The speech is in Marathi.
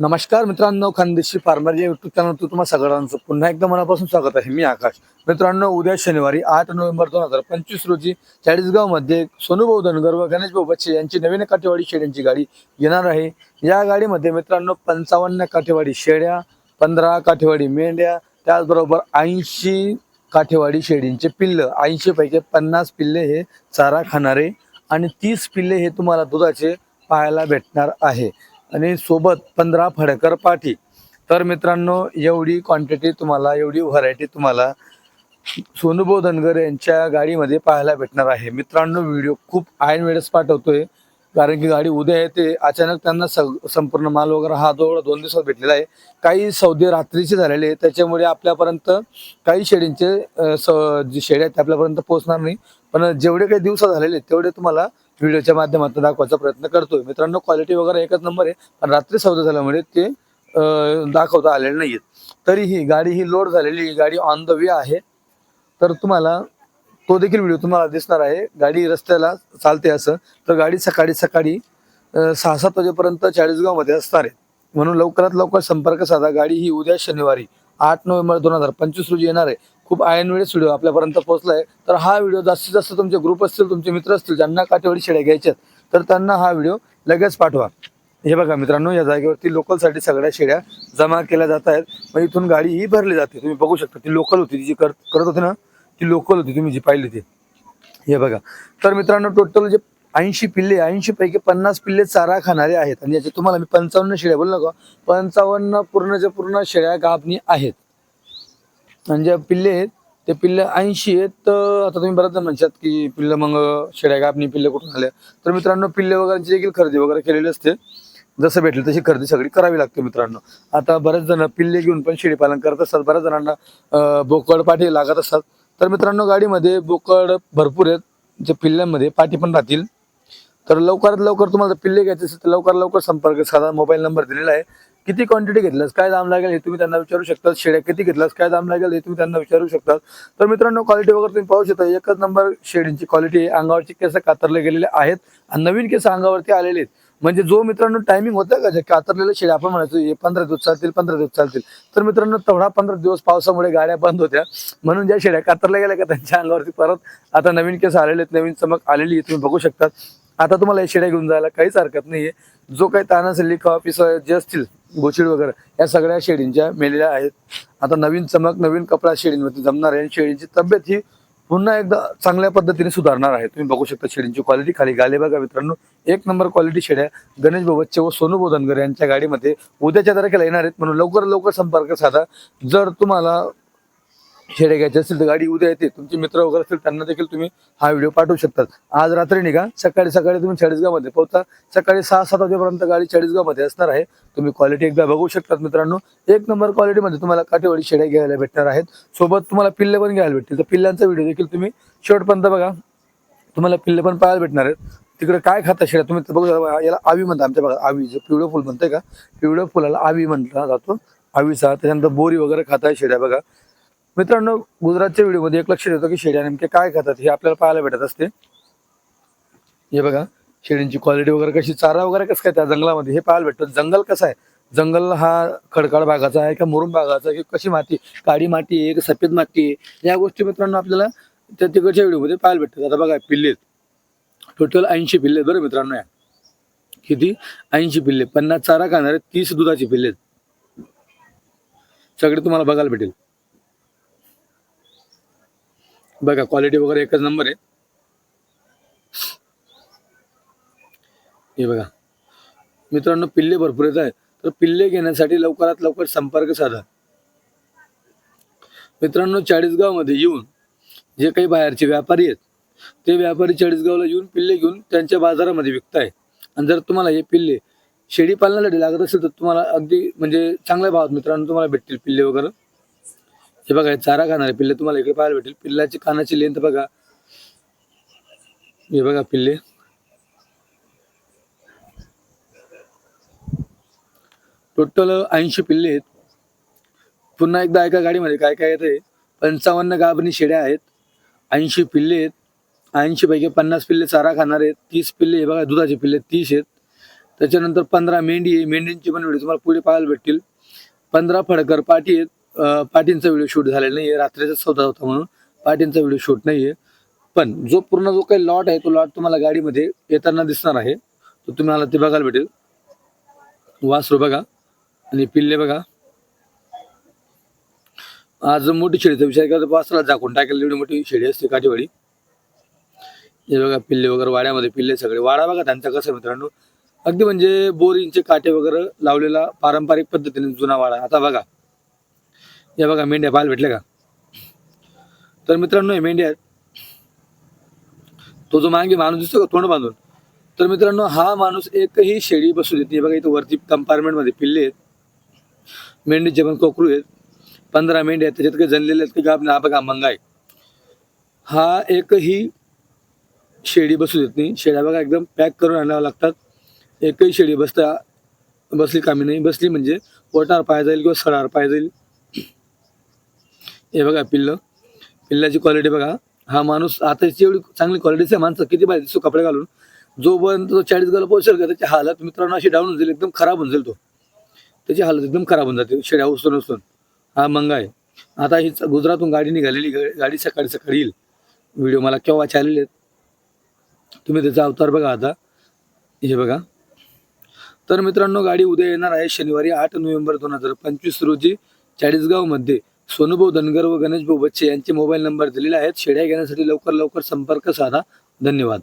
नमस्कार मित्रांनो खानदेशी फार्मर या युट्यूब चॅनलवर तुम्हाला सगळ्यांचं पुन्हा एकदा मनापासून स्वागत आहे. मी आकाश. मित्रांनो उद्या शनिवारी आठ नोव्हेंबर दोन हजार पंचवीस रोजी चाळीसगावमध्ये सोनूभाऊ धनगर व गणेशभाऊ बच्चे यांची नवीन काठेवाडी शेड्यांची गाडी येणार आहे. या गाडीमध्ये मित्रांनो पंचावन्न काठेवाडी शेड्या पंधरा काठेवाडी मेंढ्या त्याचबरोबर ऐंशी काठेवाडी शेळींचे पिल्लं. ऐंशी पैकी पन्नास पिल्ले हे चारा खाणारे आणि तीस पिल्ले हे तुम्हाला दुधाचे पाहायला भेटणार आहे. आणि सोबत पंधरा फडकर पाठी. तर मित्रांनो एवढी क्वांटिटी तुम्हाला एवढी व्हरायटी तुम्हाला सोनूभाऊ धनगर यांच्या गाडीमध्ये पाहायला भेटणार आहे. मित्रांनो व्हिडिओ खूप ऐन वेळेस पाठवतोय कारण की गाडी उद्या येते. अचानक त्यांना सग संपूर्ण माल वगैरे हा जवळ दोन दिवसात भेटलेला आहे. काही सौदे रात्रीचे झालेले आहे त्याच्यामुळे आपल्यापर्यंत काही शेळींचे स- जे शेळ्या आहेत ते आपल्यापर्यंत पोहोचणार नाही. पण जेवढे काही दिवस झालेले तेवढे तुम्हाला व्हिडिओच्या माध्यमातून दाखवायचा प्रयत्न करतोय. मित्रांनो क्वालिटी वगैरे एकच नंबर आहे पण रात्री सौदा झाल्यामुळे ते दाखवता आलेले नाहीयेत. तरीही गाडी ही लोड झालेली गाडी ऑन द वे आहे. तर तुम्हाला तो देखील व्हिडिओ तुम्हाला दिसणार आहे. गाडी रस्त्याला चालते असं. तर गाडी सकाळी सकाळी सहा सात वाजेपर्यंत चाळीसगावमध्ये असणार आहे. म्हणून लवकरात लवकर संपर्क साधा. गाडी ही उद्या शनिवारी. आठ नोव्हेंबर दोन हजार पंचवीस रोजी येणार आहे. खूप आयनवेळेस वेळेस व्हिडिओ आपल्यापर्यंत आहे तर हा व्हिडिओ जास्तीत जास्त तुमचे ग्रुप असतील तुमचे मित्र असतील ज्यांना काटेवाडी शेळ्या घ्यायच्यात तर त्यांना हा व्हिडिओ लगेच पाठवा. हे बघा मित्रांनो या जागेवरती लोकलसाठी सगळ्या शेड्या जमा केल्या जात आहेत. मग इथून गाडी ही भरली जाते. तुम्ही बघू शकता ती लोकल होती ती जी कर करत होती ना ती लोकल होती तुम्ही जी पाहिली ती. हे बघा. तर मित्रांनो टोटल जे ऐंशी पिल्ले ऐंशी पैकी पन्नास पिल्ले चारा खाणारे आहेत. आणि याचे तुम्हाला मी पंचावन्न शेळ्या बोललो का? पंचावन्न पूर्णच्या पूर्ण शेळ्या गाभणी आहेत. आणि ज्या पिल्ले आहेत ते पिल्ले ऐंशी आहेत तर आता तुम्ही बरेच जण म्हणतात की पिल्लं मग शेळ्या गाभणी पिल्ले कुठून आल्या तर मित्रांनो पिल्ले वगैरेची देखील खरेदी वगैरे केलेली असते. जसं भेटलं तशी खरेदी सगळी करावी लागते मित्रांनो. आता बरेच जण पिल्ले घेऊन पण शेळीपालन करत असतात. बऱ्याच जणांना बोकड पाठी लागत असतात. तर मित्रांनो गाडीमध्ये बोकड भरपूर आहेत. जे पिल्ल्यांमध्ये पाठी पण राहतील. तर लवकरात लवकर तुम्हाला पिल्ले घ्यायचे असेल तर लवकर लवकर संपर्क साधा. मोबाईल नंबर दिलेला आहे. किती क्वांटिटी घेतल्यास काय दाम लागेल हे तुम्ही त्यांना विचारू शकता. शेड्या किती घेतल्यास काय दाम लागेल हे तुम्ही त्यांना विचारू शकता. तर मित्रांनो क्वालिटी वगैरे तुम्ही पाहू शकता. एकच नंबर शेडींची क्वालिटी आहे. अंगावरचे केस कातरले गेलेले आहेत आणि नवीन केस अंगावरती आलेले आहेत. म्हणजे जो मित्रांनो टायमिंग होता का जे कातरलेले शेडे आपण म्हणायचो हे पंधरा दिवस चालतील पंधरा दिवस चालतील. तर मित्रांनो तेवढा पंधरा दिवस पावसामुळे गाड्या बंद होत्या. म्हणून ज्या शेड्या कातरल्या गेल्या का त्यांच्या अंगावरती परत आता नवीन केस आलेले आहेत. नवीन चमक आलेली आहे. तुम्ही बघू शकता. आता तुम्हाला हे शेड्या घेऊन जायला काहीच हरकत नाहीये. जो काही ताण असेल लिखा ऑफिस जे असतील गोचिड वगैरे या सगळ्या शेडींच्या मेलेल्या आहेत. आता नवीन चमक नवीन कपडा शेडींवरती जमणार आहे आणि शेडींची तब्येत ही पुन्हा एकदा चांगल्या पद्धतीने सुधारणार आहे. तुम्ही बघू शकता शेडींची क्वालिटी खाली गाले बघा मित्रांनो. एक नंबर क्वालिटी शेड्या गणेश बच्चे व सोनू बोधनकर यांच्या गाडीमध्ये उद्याच्या तारखेला येणार आहेत. म्हणून लवकर लवकर संपर्क साधा. जर तुम्हाला शेड्या घ्यायचे असतील तर गाडी उद्या येते. तुमचे मित्र वगैरे असतील त्यांना देखील तुम्ही हा व्हिडिओ पाठवू शकतात. आज रात्री निघा सकाळी सकाळी तुम्ही चाळीसगावमध्ये पोहोचा. सकाळी सहा सात वाजेपर्यंत गाडी चाळीसगावमध्ये असणार आहे. तुम्ही क्वालिटी एकदा बघू शकतात मित्रांनो. एक नंबर क्वालिटीमध्ये तुम्हाला काटेवाडी शेड्या घ्यायला भेटणार आहेत. सोबत तुम्हाला पिल्ले पण घ्यायला भेटतील. तर पिल्लांचा व्हिडिओ देखील तुम्ही शेवटपर्यंत बघा. तुम्हाला पिल्ले पण पाहायला भेटणार आहेत. तिकडे काय खाता शेड्या तुम्ही बघू याला आवी म्हणतात आमच्या भागात. आवी जो पिवळं फुल म्हणतंय का? पिवळं फुलाला आवी म्हटला जातो. आवीचा. त्याच्यानंतर बोरी वगैरे खाता शेड्या बघा. मित्रांनो गुजरातच्या व्हिडिओमध्ये एक लक्ष देतो की शेड्या नेमके काय खातात हे आपल्याला पाहायला भेटत असते. हे बघा शेळींची क्वालिटी वगैरे कशी चारा वगैरे कसं काय त्या जंगलामध्ये हे पाहायला भेटतं. जंगल कसं आहे? जंगल हा खडकाळ भागाचा आहे का मुरुम भागाचा आहे की कशी माती काळी माती आहे का सफेद माती आहे? या गोष्टी मित्रांनो आपल्याला त्या तिकडच्या व्हिडिओमध्ये पाहायला भेटतात. आता बघा पिल्ले टोटल ऐंशी पिल्ले बरं मित्रांनो या. किती? ऐंशी पिल्ले. पन्नास चारा खाणारे तीस दुधाचे पिल्ले आहेत. सगळे तुम्हाला बघायला भेटेल. बघा क्वालिटी वगैरे एकच नंबर आहे. हे बघा. मित्रांनो पिल्ले भरपूर येत आहे तर पिल्ले घेण्यासाठी लवकरात लवकर संपर्क साधा. मित्रांनो चाळीसगावमध्ये येऊन जे काही बाहेरचे व्यापारी आहेत ते व्यापारी चाळीसगावला येऊन पिल्ले घेऊन त्यांच्या बाजारामध्ये विकताय. आणि जर तुम्हाला हे पिल्ले शेळी पालनासाठी लागत असेल तर तुम्हाला अगदी म्हणजे चांगल्या भावात मित्रांनो तुम्हाला भेटतील पिल्ले वगैरे. हे बघा चारा खाणारे पिल्ले तुम्हाला इकडे पाहायला भेटेल. पिल्लाची कानाची लेंथ बघा. हे बघा पिल्ले. टोटल ऐंशी पिल्ले आहेत. पुन्हा एकदा एका गाडीमध्ये काय काय येते पंचावन्न गाभणी शेड्या आहेत. ऐंशी पिल्ले आहेत. ऐंशी पैकी पन्नास पिल्ले चारा खाणार आहेत. तीस पिल्ले हे बघा दुधाचे पिल्ले तीस आहेत. त्याच्यानंतर पंधरा मेंढी आहे. मेंढींची पण व्हिडिओ तुम्हाला पुढे पाहायला भेटतील. पंधरा फडकर पाठी आहेत. पाटींचा व्हिडिओ शूट झालेला नाही आहे रात्रीचा सौदा होता म्हणून पाटींचा व्हिडिओ शूट नाही आहे पण जो पूर्ण जो काही लॉट आहे तो लॉट तुम्हाला गाडीमध्ये येताना दिसणार आहे. तो तुम्हाला ते बघायला भेटेल. वासरू बघा आणि पिल्ले बघा. आज मोठी शेळीचा विचार करता वासराला झाकून टाकेल. एवढी मोठी शेळी असते काठीवाडी. हे बघा पिल्ले वगैरे वाड्यामध्ये पिल्ले सगळे. वाडा बघा त्यांचा कसं मित्रांनो. अगदी म्हणजे बोरींचे काटे वगैरे लावलेला पारंपरिक पद्धतीने जुना वाडा. आता बघा. हे बघा मेंढ्या पाहायला भेटल्या का? तर मित्रांनो हे मेंढ्या तो जो मागे माणूस दिसतो का तोंड बांधून? तर मित्रांनो हा माणूस एकही शेळी बसू देत नाही. बघा इथं वरती कंपार्टमेंटमध्ये पिल्ले आहेत. मेंढीचे पण कोकरू आहेत. पंधरा मेंढ्या आहेत. त्याच्यात काही जनलेले आहेत की गाब हा बघा मंगाय हा एकही शेळी बसू देत नाही. शेळ्या बघा एकदम पॅक करून आणाव्या लागतात. एकही शेळी बसता बसली कामी नाही. बसली म्हणजे पोटावर पाय जाईल किंवा सडावर पाय जाईल. हे बघा पिल्लं. पिल्लाची क्वालिटी बघा. हा माणूस आता एवढी चांगली क्वालिटीचे माणसं किती पाहिजे दिसतो कपडे घालून. जोपर्यंत तो चाळीस गाला पोहोचेल का त्याची हालत मित्रांनो अशी डाऊन होऊन जाईल एकदम खराब होऊन जाईल तो. त्याची हालत एकदम खराब होऊन जाते. शेड्या उचलून उचलून. हा मंगा आहे. आता ही गुजरातहून गाडी निघालेली गाडी सकाळी सकाळी येईल. व्हिडिओ मला केव्हा आलेले आहेत. तुम्ही त्याचा अवतार बघा आता. हे बघा. तर मित्रांनो गाडी उद्या येणार आहे शनिवारी आठ नोव्हेंबर दोन हजार पंचवीस रोजी चाळीसगावमध्ये. सोनूभाऊ धनगर व गणेशभाऊ बच्चे यांचे मोबाईल नंबर दिलेले आहेत. शेड्या घेण्यासाठी लवकर लवकर संपर्क साधा. धन्यवाद.